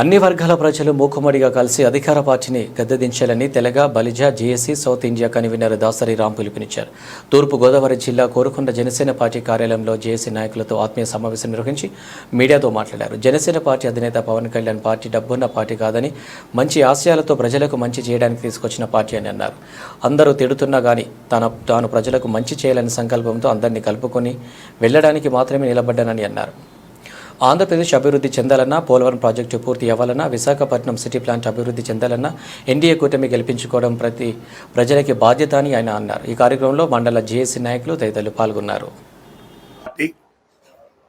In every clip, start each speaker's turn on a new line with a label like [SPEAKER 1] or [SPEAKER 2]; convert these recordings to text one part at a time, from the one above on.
[SPEAKER 1] అన్ని వర్గాల ప్రజలు మూకుమ్మడిగా కలిసి అధికార పార్టీని గద్దెదించాలని Telaga Balija JAC south India convener Dasari Ram పిలుపునిచ్చారు. తూర్పు గోదావరి జిల్లా కోరుకొండ జనసేన పార్టీ కార్యాలయంలో జేఏసీ నాయకులతో ఆత్మీయ సమావేశం నిర్వహించి మీడియాతో మాట్లాడారు. జనసేన పార్టీ అధినేత పవన్ కళ్యాణ్ పార్టీ డబ్బున్న పార్టీ కాదని మంచి ఆశయాలతో ప్రజలకు మంచి చేయడానికి తీసుకొచ్చిన పార్టీ అని అన్నారు. అందరూ తిడుతున్నా కానీ తన తాను ప్రజలకు మంచి చేయాలనే సంకల్పంతో అందరినీ కలుపుకొని వెళ్ళడానికి మాత్రమే నిలబడ్డానని అన్నారు. ఆంధ్రప్రదేశ్ అభివృద్ధి చెందాలన్నా పోలవరం ప్రాజెక్టు పూర్తి అవ్వాలన్నా విశాఖపట్నం సిటీ ప్లాంట్ అభివృద్ధి చెందాలన్నా ఎన్డీఏ కూటమి గెలిపించుకోవడం ప్రతి ప్రజలకి బాధ్యత అని ఆయన అన్నారు. ఈ కార్యక్రమంలో మండల జేఏసీ నాయకులు తదితరులు పాల్గొన్నారు.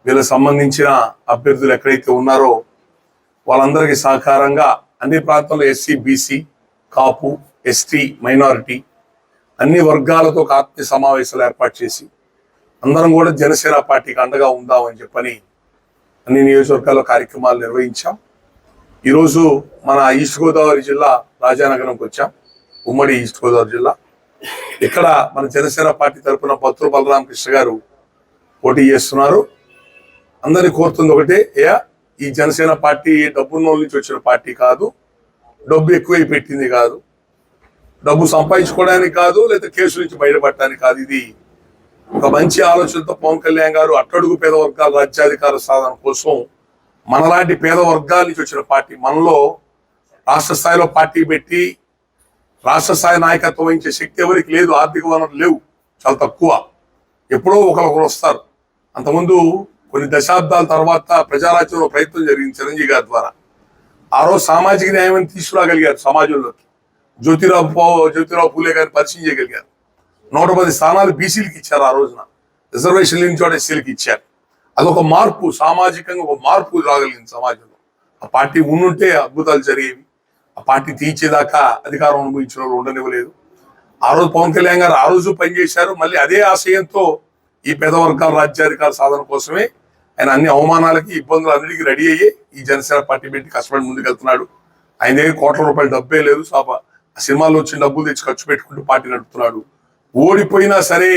[SPEAKER 2] వీళ్ళకి సంబంధించిన అభ్యర్థులు ఎక్కడైతే ఉన్నారో వాళ్ళందరికీ సహకారంగా అన్ని ప్రాంతాల్లో SC BC Kapu ST minority అన్ని వర్గాలతో ఒక ఆత్మీయ సమావేశాలు ఏర్పాటు చేసి అందరం కూడా జనసేన పార్టీకి అండగా ఉందామని చెప్పని అన్ని నియోజకవర్గాల్లో కార్యక్రమాలు నిర్వహించాం. ఈరోజు మన ఈస్ట్ గోదావరి జిల్లా రాజానగరంకి వచ్చాం. ఉమ్మడి ఈస్ట్ గోదావరి జిల్లా. ఇక్కడ మన జనసేన పార్టీ తరపున పత్రు బలరామకృష్ణ గారు పోటీ చేస్తున్నారు. అందరిని కోరుతుంది ఒకటే ఏ ఈ జనసేన పార్టీ డబ్బు వాళ్ళ నుంచి వచ్చిన పార్టీ కాదు. డబ్బు ఎక్కువై పెట్టింది కాదు. డబ్బు సంపాదించుకోవడానికి కాదు లేదా కేసు నుంచి బయటపడటానికి కాదు. ఇది ఒక మంచి ఆలోచనతో పవన్ కళ్యాణ్ గారు అట్టడుగు పేద వర్గాల రాజ్యాధికార సాధన కోసం మనలాంటి పేద వర్గాల నుంచి వచ్చిన పార్టీ మనలో రాష్ట్ర స్థాయిలో పార్టీ పెట్టి రాష్ట్ర స్థాయి నాయకత్వం వహించే శక్తి ఎవరికి లేదు ఆర్థిక వనరులు లేవు చాలా తక్కువ. ఎప్పుడో ఒకరొకరు వస్తారు. అంతకుముందు కొన్ని దశాబ్దాల తర్వాత ప్రజారాజ్యంలో ప్రయత్నం జరిగింది చిరంజీవి గారి ద్వారా. ఆ రోజు సామాజిక న్యాయం తీసుకురాగలిగారు సమాజంలోకి. జ్యోతిరావు జ్యోతిరావు పూలే గారిని పరిచయం చేయగలిగారు. నూట పది స్థానాలు బీసీలకు ఇచ్చారు ఆ రోజున. రిజర్వేషన్ లేని చోట ఎస్సీలకు ఇచ్చారు. అదొక మార్పు సామాజికంగా ఒక మార్పు రాగలిగింది సమాజంలో. ఆ పార్టీ ఉండుంటే అద్భుతాలు జరిగేవి. ఆ పార్టీ తీర్చేదాకా అధికారం అనుభవించిన వాళ్ళు ఉండనివ్వలేదు. ఆ రోజు పవన్ కళ్యాణ్ గారు ఆ రోజు పనిచేశారు. మళ్ళీ అదే ఆశయంతో ఈ పేదవర్గాల రాజ్యాధికార సాధన కోసమే ఆయన అన్ని అవమానాలకి ఇబ్బందులు అన్నిటికీ రెడీ అయ్యి ఈ జనసేన పార్టీ పెట్టి కష్టపడి ముందుకెళ్తున్నాడు. ఆయన దగ్గర కోట్ల రూపాయల డబ్బే లేదు. సాప ఆ సినిమాలో వచ్చిన డబ్బులు తెచ్చి ఖర్చు పెట్టుకుంటూ పార్టీ నడుపుతున్నాడు. ఓడిపోయినా సరే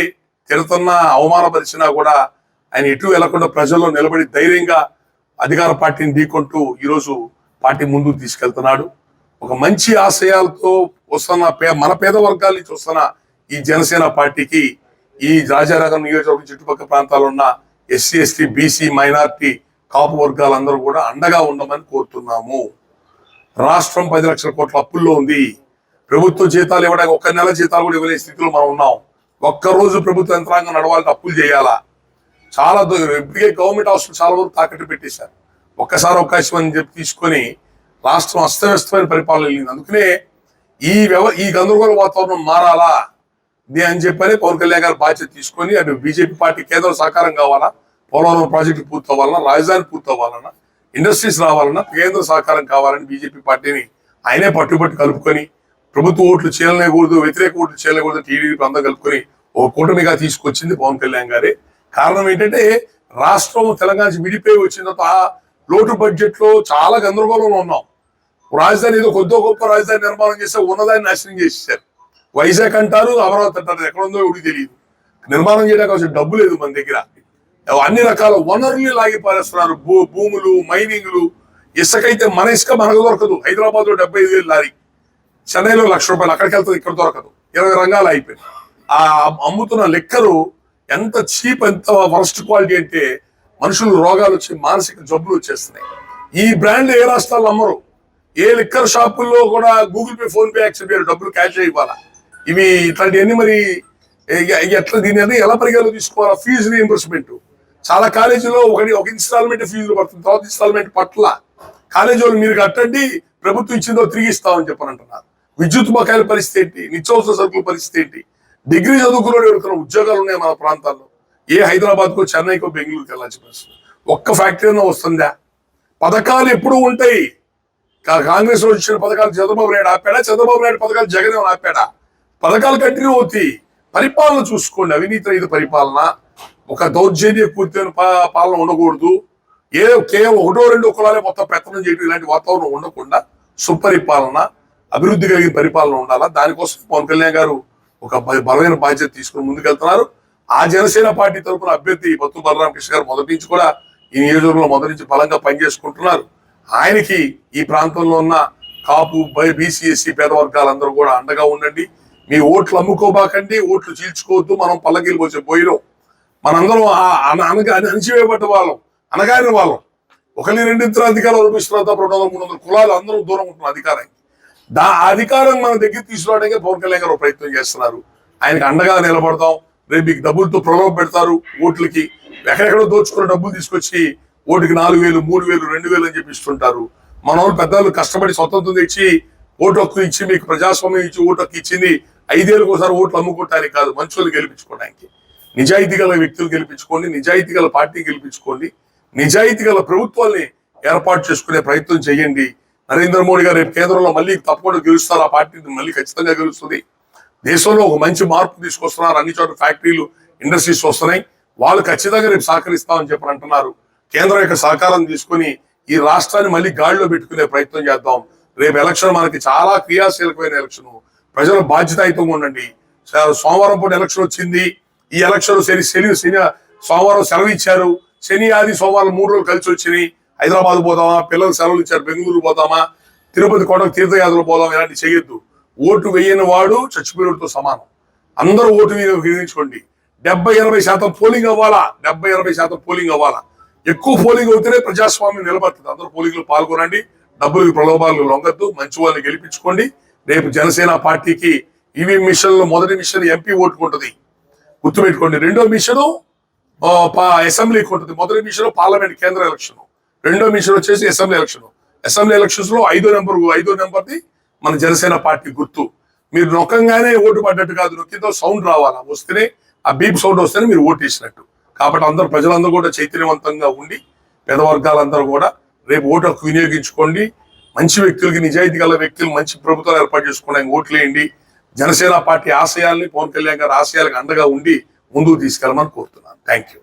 [SPEAKER 2] తిడుతున్నా అవమానపరిచినా కూడా ఆయన ఎటు వెళ్ళకుండా ప్రజల్లో నిలబడి ధైర్యంగా అధికార పార్టీని ఢీకొంటూ ఈరోజు పార్టీ ముందుకు తీసుకెళ్తున్నాడు. ఒక మంచి ఆశయాలతో వస్తున్న పే మన పేద వర్గాల నుంచి వస్తున్న ఈ జనసేన పార్టీకి ఈ రాజానగరం నియోజకవర్గం చుట్టుపక్కల ప్రాంతాల్లో ఉన్న SC ST BC minority Kapu వర్గాలందరూ కూడా అండగా ఉండమని కోరుతున్నాము. రాష్ట్రం పది లక్షల కోట్ల అప్పుల్లో ఉంది. ప్రభుత్వ జీతాలు ఇవ్వడానికి ఒక్క నెల జీతాలు కూడా ఇవ్వలేని స్థితిలో మనం ఉన్నాం. ఒక్క రోజు ప్రభుత్వ యంత్రాంగం నడవాలంటే అప్పులు చేయాలా? చాలా ఇప్పటికే గవర్నమెంట్ హాస్పిటల్ చాలా వరకు తాకట్టు పెట్టేశారు. ఒక్కసారి అవకాశం అని చెప్పి తీసుకొని రాష్ట్రం అస్తవ్యస్తమైన పరిపాలన వెళ్ళింది. అందుకనే ఈ వ్యవ ఈ గందరగోళ వాతావరణం మారాలా? ఇది అని చెప్పని పవన్ కళ్యాణ్ గారు బాధ్యత తీసుకొని అటు బీజేపీ పార్టీ కేంద్ర సహకారం కావాలా? పోలవరం ప్రాజెక్టు పూర్తవ్వాలన్నా రాజధాని పూర్తవ్వాలన్నా ఇండస్ట్రీస్ రావాలన్నా కేంద్ర సహకారం కావాలని బీజేపీ పార్టీని ఆయనే పట్టుబట్టి కలుపుకొని ప్రభుత్వ ఓట్లు చేయలేకూడదు వ్యతిరేక ఓట్లు చేయలేకూడదు టీడీపీ అందరూ కలుపుకొని ఓ కూటమిగా తీసుకొచ్చింది పవన్ కళ్యాణ్ గారే. కారణం ఏంటంటే రాష్ట్రం తెలంగాణ విడిపోయి వచ్చిన తర్వాత లోటు బడ్జెట్లో చాలా గందరగోళంలో ఉన్నాం. రాజధాని ఏదో కొద్దో గొప్ప రాజధాని నిర్మాణం చేస్తే ఉన్నదాన్ని నాశనం చేసేసారు వైజాగ్ అంటారు అమరావతి అంటారు ఎక్కడ ఉందో ఎవరికి తెలియదు. నిర్మాణం చేయడానికి కొంచెం డబ్బు లేదు మన దగ్గర. అన్ని రకాల వనరుల్ని లాగి పారేస్తున్నారు భూ భూములు మైనింగ్లు ఇసుకైతే మన ఇసుక మనకు దొరకదు. హైదరాబాద్లో డెబ్బై ఐదు వేలు లారీ. చెన్నైలో లక్ష రూపాయలు అక్కడికి వెళ్తుంది ఇక్కడ దొరకదు. ఇరవై రంగాలు అయిపోయింది ఆ అమ్ముతున్న లెక్కలు ఎంత చీప్ ఎంత వరస్ట్ క్వాలిటీ అంటే మనుషులు రోగాలు వచ్చి మానసిక జబ్బులు వచ్చేస్తున్నాయి. ఈ బ్రాండ్ ఏ రాష్ట్రాల్లో అమ్మరు ఏ లిక్కర్ షాపుల్లో కూడా Google pay PhonePe accept చేయరు. డబ్బులు క్యాష్ అయిపోవాలా ఇవి ఇట్లాంటివన్నీ మరి ఎట్లా దీని అనేది ఎలా పరిగణలో తీసుకోవాలా? ఫీజు రీఎంబర్స్మెంట్ చాలా కాలేజీలో ఒకటి ఒక ఇన్స్టాల్మెంట్ ఫీజులు పడుతుంది. తర్వాత ఇన్స్టాల్మెంట్ పట్ల కాలేజీ వాళ్ళు మీరు కట్టండి ప్రభుత్వం ఇచ్చిందో తిరిగి ఇస్తామని చెప్పనంటున్నారు. విద్యుత్ బకాయిల పరిస్థితి ఏంటి? నిత్యావసర సరుకుల పరిస్థితి ఏంటి? డిగ్రీ చదువుకున్న ఎవరికైనా ఉద్యోగాలు ఉన్నాయి మన ప్రాంతాల్లో? ఏ హైదరాబాద్కో చెన్నైకో బెంగళూరుకి వెళ్ళాల్సి పరిస్థితి ఒక్క ఫ్యాక్టరీ అయినా వస్తుందా? పథకాలు ఎప్పుడూ ఉంటాయి. కాంగ్రెస్లో వచ్చిన పథకాలు చంద్రబాబు నాయుడు ఆపాడా? చంద్రబాబు నాయుడు పథకాలు జగన్ ఆపాడా? పథకాలు కంటిన్యూ అవుతాయి. పరిపాలన చూసుకోండి. అవినీతి రహిత పరిపాలన. ఒక దౌర్జన్య పూర్తయిన పాలన ఉండకూడదు. ఏదో కేవలం ఒకటో రెండో కులాలే మొత్తం పెత్తనం చేయడం ఇలాంటి వాతావరణం ఉండకుండా సుపరిపాలన. అభివృద్ధి కలిగిన పరిపాలన ఉండాలా? దానికోసం పవన్ కళ్యాణ్ గారు ఒక బలమైన బాధ్యత తీసుకుని ముందుకెళ్తున్నారు. ఆ జనసేన పార్టీ తరపున అభ్యర్థి బత్తు బలరామకృష్ణ గారు మొదటి నుంచి కూడా ఈ నియోజకవర్గంలో మొదటి నుంచి బలంగా పనిచేసుకుంటున్నారు. ఆయనకి ఈ ప్రాంతంలో ఉన్న కాపు బీసీఎస్సీ పేద వర్గాలందరూ కూడా అండగా ఉండండి. మీ ఓట్లు అమ్ముకోబాకండి ఓట్లు చీల్చుకోవద్దు మనం పల్లకీలు పోసే పోయినాం మనందరం అనగా అణిచివేయబడ్డ వాళ్ళం అనగారిన వాళ్ళం. ఒకరి రెండిద్దరు అధికారులు అనిపిస్తున్నారు తప్ప రెండు వందల మూడు వందల కులాలు అందరూ దూరం ఉంటున్నారు అధికారానికి. దా అధికారం మన దగ్గర తీసుకురావడానికి పవన్ కళ్యాణ్ గారు ప్రయత్నం చేస్తున్నారు. ఆయనకు అండగా నిలబడతాం. రేపు మీకు డబ్బులతో ప్రలోభ పెడతారు ఓట్లకి. ఎక్కడెక్కడో దోచుకున్న డబ్బులు తీసుకొచ్చి ఓటుకి నాలుగు వేలు మూడు వేలు రెండు వేలు అని చెప్పి ఇస్తుంటారు. మన వాళ్ళు పెద్దలు కష్టపడి స్వతంత్రం తెచ్చి ఓటు హక్కు ఇచ్చి మీకు ప్రజాస్వామ్యం ఇచ్చి ఓటు హక్కు ఇచ్చింది ఐదేళ్ళకి ఒకసారి ఓట్లు అమ్ముకోవటానికి కాదు మంచోళ్ళు గెలిపించుకోవడానికి. నిజాయితీ గల వ్యక్తులు గెలిపించుకోండి నిజాయితీ గల పార్టీ గెలిపించుకోండి నిజాయితీ గల ప్రభుత్వాల్ని ఏర్పాటు చేసుకునే ప్రయత్నం చేయండి. నరేంద్ర మోడీ గారు రేపు కేంద్రంలో మళ్ళీ తప్పకుండా గెలుస్తారు. ఆ పార్టీ మళ్ళీ ఖచ్చితంగా గెలుస్తుంది. దేశంలో ఒక మంచి మార్పు తీసుకొస్తున్నారు. అన్ని చోట్ల ఫ్యాక్టరీలు ఇండస్ట్రీస్ వస్తున్నాయి. వాళ్ళు ఖచ్చితంగా రేపు సహకరిస్తామని చెప్పి అంటున్నారు. కేంద్రం యొక్క సహకారం తీసుకొని ఈ రాష్ట్రాన్ని మళ్ళీ గాడిలో పెట్టుకునే ప్రయత్నం చేద్దాం. రేపు ఎలక్షన్ మనకి చాలా క్రియాశీలకమైన ఎలక్షన్. ప్రజలు బాధ్యతాయుతంగా ఉండండి. సోమవారం పూట ఎలక్షన్ వచ్చింది. ఈ ఎలక్షన్ శని శని శని సోమవారం సెలవు ఇచ్చారు. శని ఆది సోమవారం మూడు రోజులు కలిసి వచ్చినాయి. హైదరాబాద్ పోదామా? పిల్లలు సెలవులు ఇచ్చారు బెంగళూరు పోదామా? తిరుపతి కోటకు తీర్థయాత్రలు పోదాం ఇలాంటి చేయొద్దు. ఓటు వేయని వాడు చచ్చిపోయినతో సమానం. అందరూ ఓటు వినియోగించుకోండి డెబ్బై ఎనభై శాతం పోలింగ్ అవ్వాలా? డెబ్బై ఎనభై శాతం పోలింగ్ అవ్వాలా? ఎక్కువ పోలింగ్ అవుతేనే ప్రజాస్వామ్యం నిలబడుతుంది. అందరూ పోలింగ్లో పాల్గొనండి. డబ్బులు ప్రలోభాలు లొంగద్దు. మంచి వాళ్ళని గెలిపించుకోండి. రేపు జనసేన పార్టీకి ఈవీఎం మిషన్లో మొదటి మిషన్ ఎంపీ ఓటుకుంటుంది గుర్తుపెట్టుకోండి రెండో మిషన్ అసెంబ్లీకి ఉంటుంది. మొదటి మిషన్ పార్లమెంట్ కేంద్ర ఎలక్షన్. రెండో మిషన్ వచ్చేసి అసెంబ్లీ ఎలక్షన్ అసెంబ్లీ ఎలక్షన్స్లో ఐదో నెంబర్ ఐదో నెంబర్ది మన జనసేన పార్టీ గుర్తు. మీరు నొక్కంగానే ఓటు పడ్డట్టు కాదు నొక్కితో సౌండ్ రావాలా? వస్తేనే ఆ బీప్ సౌండ్ వస్తేనే మీరు ఓటు వేసినట్టు. కాబట్టి అందరూ ప్రజలందరూ కూడా చైతన్యవంతంగా ఉండి పేద వర్గాలందరూ కూడా రేపు ఓటు హక్కు వినియోగించుకోండి. మంచి వ్యక్తులకి నిజాయితీ గల వ్యక్తులు మంచి ప్రభుత్వాలు ఏర్పాటు చేసుకోవడానికి ఓట్లేయండి జనసేన పార్టీ ఆశయాల్ని పవన్ కళ్యాణ్ గారి ఆశయాలకు అండగా ఉండి ముందుకు తీసుకెళ్ళమని కోరుతున్నాను. Thank you